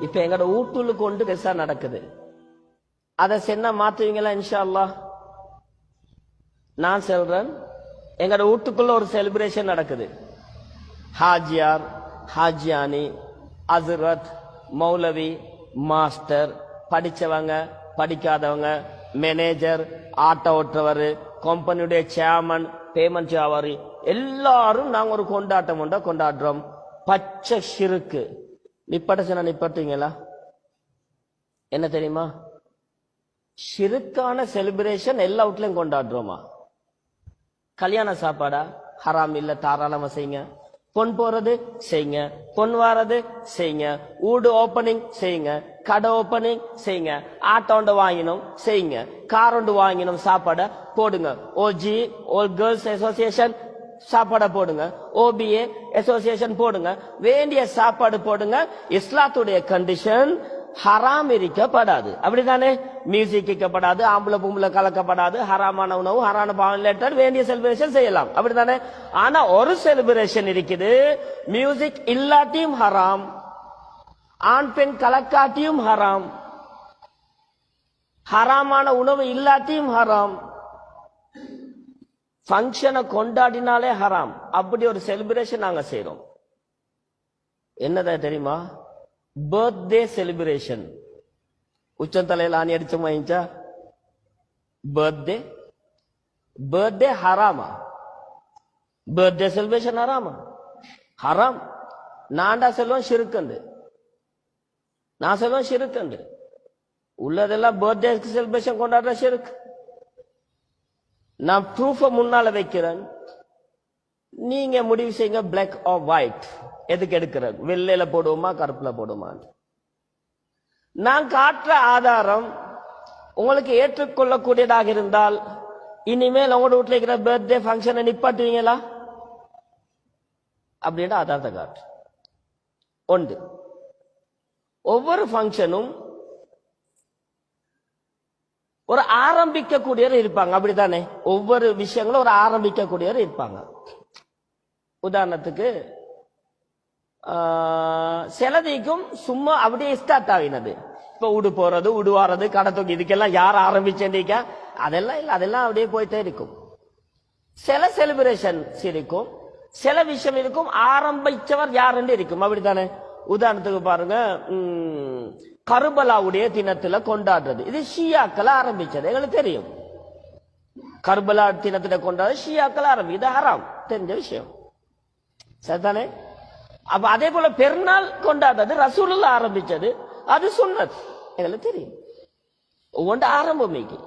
இப்ப எங்கட வீட்டுல கொண்டு பெருசா நடக்குது. அதை சென்ன மாத்துவீங்களா இன்ஷா அல்லாஹ் நான் சொல்றேன் எங்கட வீட்டுக்குள்ள ஒரு செலிப்ரேஷன் நடக்குது. ஹாஜியார் ஹாஜியானி அசரத் மௌலவி மாஸ்டர் படிச்சவங்க படிக்காதவங்க மேனேஜர் ஆட்டோ ஓட்டுறவர் கம்பெனியுடைய சேர்மன் பேமெண்ட் வியாபாரி எல்லாரும் நாங்கள் ஒரு கொண்டாட்டம் கொண்டா கொண்டாடுறோம். பச்சை சிறுக்கு. நிப்பாட்ட சொன்னா நிப்பட்டீங்களா என்ன தெரியுமா? ஷிருக்கான செலிப்ரேஷன் எல்லா வீட்லையும் கொண்டாடுறோமா? கல்யாண சாப்பாடா? ஹராம் இல்ல தாராளமா செய்யுங்க. பொன் போறது செய்யுங்க. பொன் வாரது செய்யுங்க. ஊடு ஓப்பனிங் செய்யுங்க. கடை ஓப்பனிங் செய்யுங்க. ஆட்டோண்டு வாங்கினோம் செய்யுங்க. காரோண்டு வாங்கினோம் சாப்பாடை போடுங்க. ஓஜி ஓல் கேர்ள்ஸ் அசோசியேஷன் சாப்பாடை போடுங்க. ஓபிஏ அசோசியேஷன் போடுங்க. வேண்டிய சாப்பாடு போடுங்க. இஸ்லாத்துடைய கண்டிஷன் ஹராம் இருக்கப்படாது அப்படித்தானே? மியூசிக் இருக்கப்படாது ஆம்பளை பொம்பளை கலக்கப்படாது ஹராமான உணவு ஹரான பாவம் லெட்டர் வேண்டிய செலிப்ரேஷன் செய்யலாம். அப்படித்தானே? ஆனா ஒரு செலிப்ரேஷன் இருக்குது. மியூசிக் இல்லாட்டியும் ஹராம். ஆண் பெண் கலக்காட்டியும் ஹராம். ஹராமான உணவு இல்லாட்டியும் ஹராம். ஃபங்க்ஷனை கொண்டாடினாலே ஹராம். அப்படி ஒரு செலிப்ரேஷன் நாங்கள் செய்கிறோம் என்னதான் தெரியுமா? பர்த்டே செலிப்ரேஷன் உச்சந்தலையில் ஆணி அடிச்ச வாங்கிச்சா பர்த்டே பர்த்டே ஹராமா? பர்த்டே செலிப்ரேஷன் ஹராமா? ஹராம். நான்டா செல்வம் சிறுக்கண்டு. நான் செல்வம் சிறுக்கண்டு. உள்ளதெல்லாம் பர்த்டே செலிப்ரேஷன் கொண்டாடுற சிறுக்கு. நான் ப்ரூஃபை முன்னால வைக்கிறேன். நீங்க முடிவு செய்யுங்க பிளாக் ஆர் ஒயிட் எதுக்கு எடுக்கிற வெள்ளையில போடுவோமா கருப்புல போடுவோமா? நான் காட்டுற ஆதாரம் உங்களுக்கு ஏற்றுக்கொள்ளக்கூடியதாக இருந்தால் இனிமேல் உங்களோட வீட்டில் இருக்கிற பர்த்டே ஃபங்க்ஷனை நிப்பாட்டுவீங்களா? அப்படின்ற ஆதாரத்தை காட்டு ஒன்று. ஒவ்வொரு ஃபங்க்ஷனும் ஒரு ஆரம்பிக்கக்கூடியவர் இருப்பாங்க. அப்படித்தானே? ஒவ்வொரு விஷயங்களும் ஒரு ஆரம்பிக்கக்கூடியவர் இருப்பாங்க. உதாரணத்துக்கு ஆஹ், சிலதிக்கும் சும்மா அப்படியே ஸ்டார்ட் ஆகினது. இப்ப உடு போறது உடுவாறது கடை தூக்கி இதுக்கெல்லாம் யார் ஆரம்பிச்சேன்டிக்கா அதெல்லாம் இல்லை அதெல்லாம் அப்படியே போயிட்டே இருக்கும். சில செலிபிரேஷன்ஸ் இருக்கும். சில விஷயம் இருக்கும். ஆரம்பிச்சவர் யாருன்னு இருக்கும். அப்படித்தானே? உதாரணத்துக்கு பாருங்க உம், கர்பலாவுடைய தினத்துல கொண்டாடுறது. இது ஷியாக்கள் ஆரம்பிச்சது. எங்களுக்கு தெரியும். கர்பலா தினத்துல கொண்டாடுறது ஷியாக்கள் ஆரம்பி இது ஹராம். தெரிஞ்ச விஷயம். சரிதானே? அப்ப அதே போல பெருநாள் கொண்டாடுறது ரசூலில் ஆரம்பிச்சது. அது சுன்னத். எங்களுக்கு தெரியும். ஒவ்வொன்று ஆரம்பமிக்கு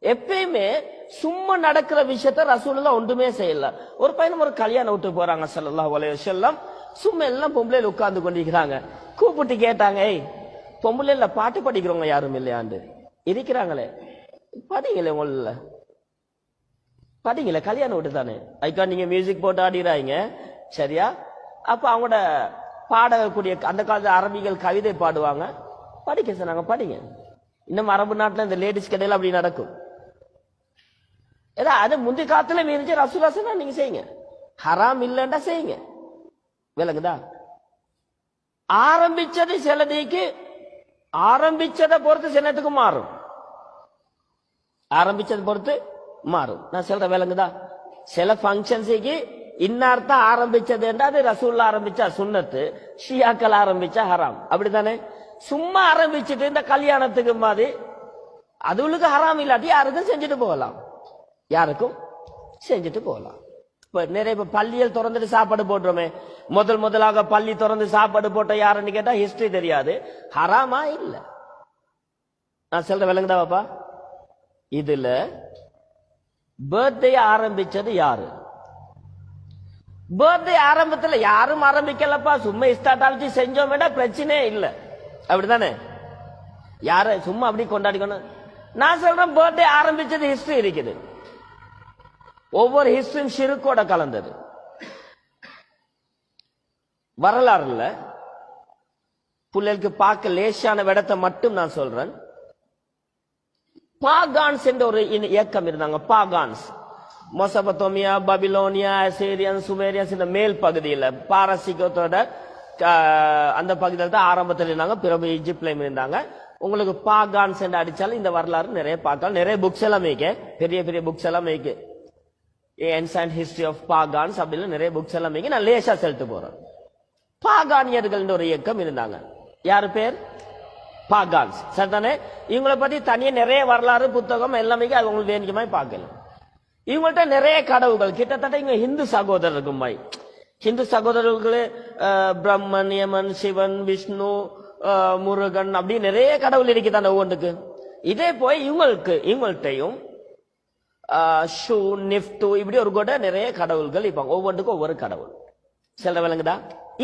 எப்பயுமே சும்மா நடக்கிற விஷயத்த ரசூலுல்லா ஒன்றுமே செய்யல. ஒரு பையனும் ஒரு கல்யாணம் விட்டு போறாங்க ஸல்லல்லாஹு அலைஹி வஸல்லம். சும்மா எல்லாம் பொம்பளையில் உட்கார்ந்து கொண்டிருக்கிறாங்க. கூப்பிட்டு கேட்டாங்க ஏய் பொம்பளைல பாட்டு படிக்கிறவங்க யாரும் இல்லையாண்டு இருக்கிறாங்களே. படிங்களே உங்கள படிங்களே கல்யாணம் விட்டு தானே அதுக்கா நீங்க மியூசிக் போட்டு ஆடிறாங்க. சரியா? அப்ப அவங்களோட பாடக்கூடிய அந்த காலத்து அரபிகள் கவிதை பாடுவாங்க. படிக்க சொன்னாங்க படிங்க. இன்னும் அரபு நாட்டில் இந்த லேடிஸ் கடையில் அப்படி நடக்கும். ஏதா அது முந்தி காலத்துல மீறிச்சு ரசூலாசனா நீங்க செய்யுங்க. ஹராம் இல்லைன்னா செய்யுங்க. விளங்குதா? ஆரம்பிச்சது சிலதிக்கு ஆரம்பிச்சதை பொறுத்து சின்னத்துக்கு மாறும். ஆரம்பிச்சதை பொறுத்து மாறும். நான் சொல்ற விளங்குதா? சில ஃபங்க்ஷன்ஸுக்கு இன்னார்த்தம் ஆரம்பிச்சது என்றா அது ரசூல்லா ஆரம்பிச்சா சுன்னத்து ஷியாக்கள் ஆரம்பிச்சா ஹராம். அப்படித்தானே? சும்மா ஆரம்பிச்சுட்டு இந்த கல்யாணத்துக்கு மாதிரி அதுகளுக்கு ஹராம் இல்லாட்டி யாருக்கும் செஞ்சுட்டு போகலாம். யாருக்கும் செஞ்சுட்டு போகலாம். இப்போ நிறைய இப்போ பள்ளியில் திறந்துட்டு சாப்பாடு போடுறோமே. முதல் முதலாக பள்ளி திறந்து சாப்பாடு போட்ட யாருன்னு கேட்டா ஹிஸ்டரி தெரியாது. ஹராமா இல்ல. நான் சொல்ற விளங்குதா பாப்பா? இதுல பர்த்டே ஆரம்பிச்சது யாரு? பர்த்டே ஆரம்பத்துல யாரும் ஆரம்பிக்கலப்பா. சும்மா ஸ்டார்ட் செஞ்சோம் வேண்டாம் பிரச்சனையே இல்ல. அப்படிதானே யார? சும்மா அப்படி கொண்டாடிக்கணும். நான் சொல்றேன் பர்த்டே ஆரம்பிச்சது ஹிஸ்டரி இருக்குது. ஒவ்வொரு ஹிஸ்டரியும் ஷிருக்கோட கலந்தது. வரலாறுல பிள்ளைகளுக்கு பார்க்க லேசான விடத்தை மட்டும் நான் சொல்றேன். பாகான்ஸ் என்ற ஒரு இயக்கம் இருந்தாங்க பாகான்ஸ். மொசபத்தோமியா பபிலோனியா அசேரியன் சுமேரியன்ஸ் இந்த மேல் பகுதியில் பாரசீகத்தோட அந்த பகுதியில் தான் ஆரம்பத்தில் இருந்தாங்க பிறகு ஈஜிப்ட்லயும் இருந்தாங்க. உங்களுக்கு பாகான்ஸ் என்று அடித்தாலும் இந்த வரலாறு நிறைய பார்க்கலாம். நிறைய புக்ஸ் எல்லாம் மேய்க்க பெரிய பெரிய புக்ஸ் எல்லாம் மேய்க்கு ஏன்சன்ட் ஹிஸ்டரி ஆஃப் பாகான்ஸ் அப்படின்னு நிறைய புக்ஸ் எல்லாம் மேய்க்க நான் லேசா செலுத்து போறேன். பாகானியர்கள் ஒரு இயக்கம் இருந்தாங்க. யாரு பேர்? பாகான்ஸ் சரிதானே இவங்களை பத்தி தனியாக நிறைய வரலாறு புத்தகம் எல்லாமே அது உங்களுக்கு வேண்டியமாய் பார்க்கலாம். இவங்கள்ட்ட நிறைய கடவுள்கள். கிட்டத்தட்ட இவங்க ஹிந்து சகோதரர்கள் மாதிரி ஹிந்து சகோதரர்கள் பிரம்மன் யமன் சிவன் விஷ்ணு முருகன் அப்படி நிறைய கடவுள் இருக்குதான ஒவ்வொன்றுக்கு. இதே போய் இவங்களுக்கு இவங்கள்ட்டையும் ஷூ நிஃப்டு இப்படி ஒரு கூட நிறைய கடவுள்கள் இப்போ ஒவ்வொன்றுக்கும் ஒவ்வொரு கடவுள். சில விளங்குதா?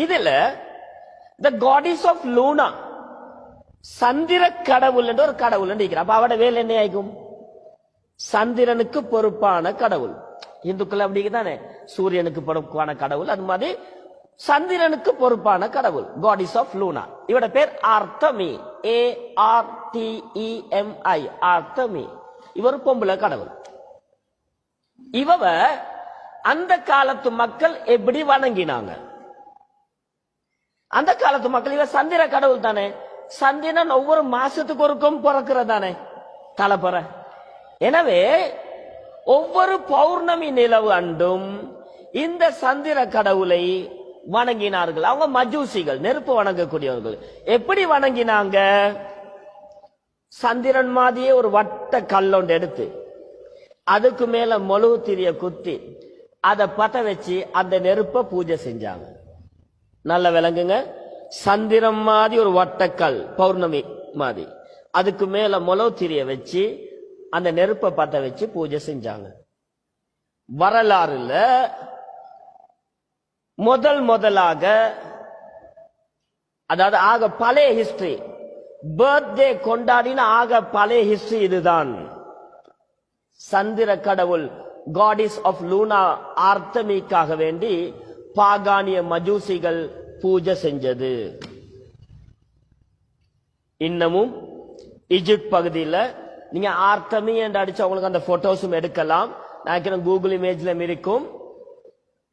இதுல த காடிஸ் ஆஃப் லூனா சந்திர கடவுள் என்று ஒரு கடவுள் இருக்கிறார் அப்ப அவட வேலை என்ன ஆகும் சந்திரனுக்கு பொறுப்பான கடவுள். இந்துக்கள் அப்படிங்கதானே சூரியனுக்கு பொறுப்பான கடவுள். அது மாதிரி சந்திரனுக்கு பொறுப்பான கடவுள் காடிஸ் ஆஃப் லூனா இவட பேர் ஆர்த்தமி. A R T E M I ஆர்த்தமி. இவர் பொம்பளை கடவுள். இவவ அந்த காலத்து மக்கள் எப்படி வணங்கினாங்க? அந்த காலத்து மக்கள் இவ சந்திர கடவுள் தானே. சந்திரன் ஒவ்வொரு மாசத்துக்கு ஒருக்கும் பிறக்கிறதானே தலைப்புற. எனவே ஒவ்வொரு பௌர்ணமி நிலவு அன்றும் இந்த சந்திர கடவுளை வணங்கினார்கள். அவங்க மஜூசிகள் நெருப்பு வணங்கக்கூடியவர்கள். எப்படி வணங்கினாங்க? சந்திரன் மாதிரியே ஒரு வட்ட கல்லொண்டு எடுத்து அதுக்கு மேல மொழுகு திரிய குத்தி அதை பத்த வச்சு அந்த நெருப்ப பூஜை செஞ்சாங்க. நல்ல விளங்குங்க. சந்திரம் மாதிரி ஒரு வட்டக்கல் பௌர்ணமி மாதிரி. அதுக்கு மேல முளவு திரிய வச்சு அந்த நெருப்பை பத்த வச்சு பூஜை செஞ்சாங்க. வரலாறுல முதல் முதலாக அதாவது ஆக பழைய ஹிஸ்டரி பர்த்டே கொண்டாடின ஆக பழைய ஹிஸ்டரி இதுதான். சந்திர கடவுள் காடிஸ் ஆஃப் லூனா ஆர்த்தமிக்காக வேண்டி பாகானிய மஜூசிகள் பூஜை செஞ்சது. இன்னமும் இஜிப்ட் பகுதியில் நீங்க ஆர்த்தமி என்று அடிச்சு உங்களுக்கு அந்த போட்டோஸும் எடுக்கலாம். நினைக்கிறேன் கூகுள் இமேஜ்ல இருக்கும்.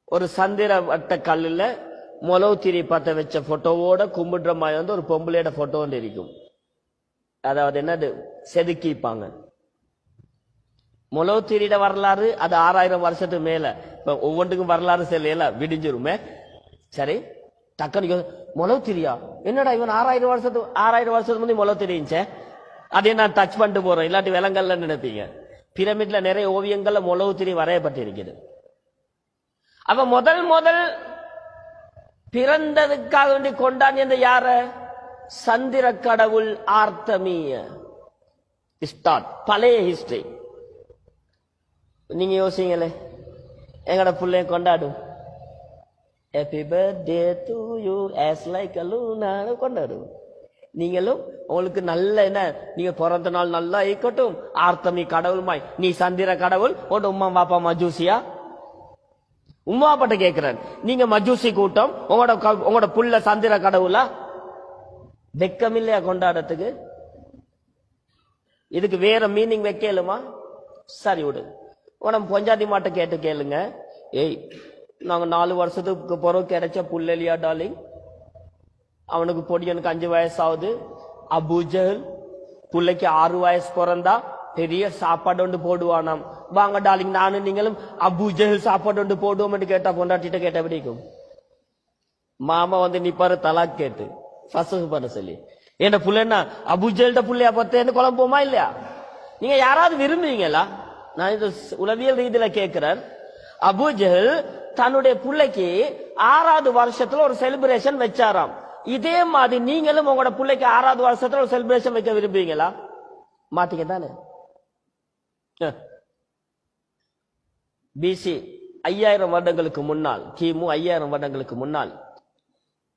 ஒரு சந்திர வட்ட கல்லுல மொளவு திரி பத்த வச்ச போட்டோவோட கும்பிடுற மாதிரி வந்து ஒரு பொம்பளையோட போட்டோ இருக்கும். அதாவது என்னது? செதுக்கிப்பாங்க. முளவு வரலாறு அது ஆறாயிரம் வருஷத்துக்கு மேல. இப்ப ஒவ்வொன்றுக்கும் வரலாறு செல்லையில விடிஞ்சிருமே. சரி டக்குனு யோ- என்னடா இவன் ஆறாயிரம் வருஷத்து ஆறாயிரம் வருஷத்துக்கு முந்தைய முளவு அதே நான் டச் பண்ணிட்டு போறேன். இல்லாட்டி விலங்கல்ல நினைப்பீங்க. பிரமிட்ல நிறைய ஓவியங்கள்ல முளவு திரி வரையப்பட்டிருக்குது. அப்ப முதல் முதல் பிறந்ததுக்காக வேண்டி கொண்டாடியது யார? சந்திர கடவுள் ஆர்த்தமிய. ஸ்டார்ட் பழைய ஹிஸ்டரி நீங்க யோசிங்களே. எங்கட பிள்ளைய கொண்டாடும். Happy birthday to you as like அலூனான்னு கொண்டாடும். நீங்களும் உங்களுக்கு நல்ல என்ன நீங்க பிறந்த நாள் நல்லா இருக்கட்டும். ஆர்த்தமி கடவுள்மாய் நீ சந்திர கடவுள் உன் உமா பாப்பா மஜூசியா? உமா பாட்ட கேட்கிறேன் நீங்க மஜூசி கூட்டம் உங்களோட க- உங்களோட புள்ள சந்திர கடவுளா? வெக்கம் இல்லையா கொண்டாடத்துக்கு? இதுக்கு வேற மீனிங் வைக்கலுமா? சரி விடு. உடம்பு பொஞ்சாதி மாட்ட கேட்டு கேளுங்க. ஏய் நாங்கள் நாலு வருஷத்துக்கு பிறகு கிடைச்ச புள்ளலியா டாலிங் அவனுக்கு பொடியனுக்கு அஞ்சு வயசு ஆகுது அபூஜல் பிள்ளைக்கு ஆறு வயசு பிறந்தா பெரிய சாப்பாடு ஒன்று போடுவானாம். வாங்க டாலிங் நானும் நீங்களும் அபூஜல் சாப்பாடு ஒன்று போடுவோம்னு கேட்டா பொண்டாட்டிட்ட கேட்ட பிடிக்கும் மாமா வந்து நிப்பாரு தலாக் கேட்டு. ஃபசகு பண்ண சொல்லி. என்ன புள்ளன்னா அபுஜல்ட புள்ளையா பத்தேன்னு குழம்புமா இல்லையா? நீங்க யாராவது விரும்புவீங்களா? நான் இது உளவியல் ரீதியில கேட்கிறேன் அபுஜல் தன்னுடைய பிள்ளைக்கு ஆறாவது வருஷத்துல ஒரு செலிப்ரேஷன் வச்சாராம். இதே மாதிரி நீங்களும் உங்களோட பிள்ளைக்கு ஆறாவது வருஷத்துல ஒரு செலிப்ரேஷன் வைக்க விரும்புவீங்களா மாட்டீங்க தானே பிசி ஐயாயிரம் வருடங்களுக்கு முன்னால் கிமு ஐயாயிரம் வருடங்களுக்கு முன்னால்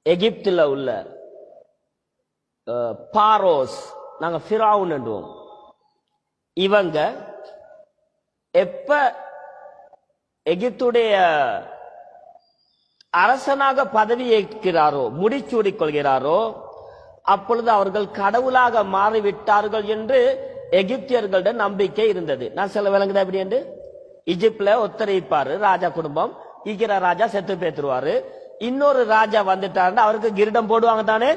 எகிப்தில் உள்ள பாரோஸ் நாங்கள் ஃபிராவுன்னுவோம் என்றுவோம். இவங்க எப்ப எகிப்துடைய அரசனாக பதவி ஏற்கிறாரோ முடிச்சூடிக் கொள்கிறாரோ அப்பொழுது அவர்கள் கடவுளாக மாறிவிட்டார்கள் என்று எகிப்தியர்களிடம் நம்பிக்கை இருந்தது. நான் சில விளங்குதா எப்படி என்று? இஜிப்ட்ல ஒத்தரைப்பாரு ராஜா குடும்பம். ஈகிற ராஜா செத்து பேத்துருவாரு. இன்னொரு ராஜா வந்துட்டாருன்னு அவருக்கு கிரீடம் போடுவாங்க தானே?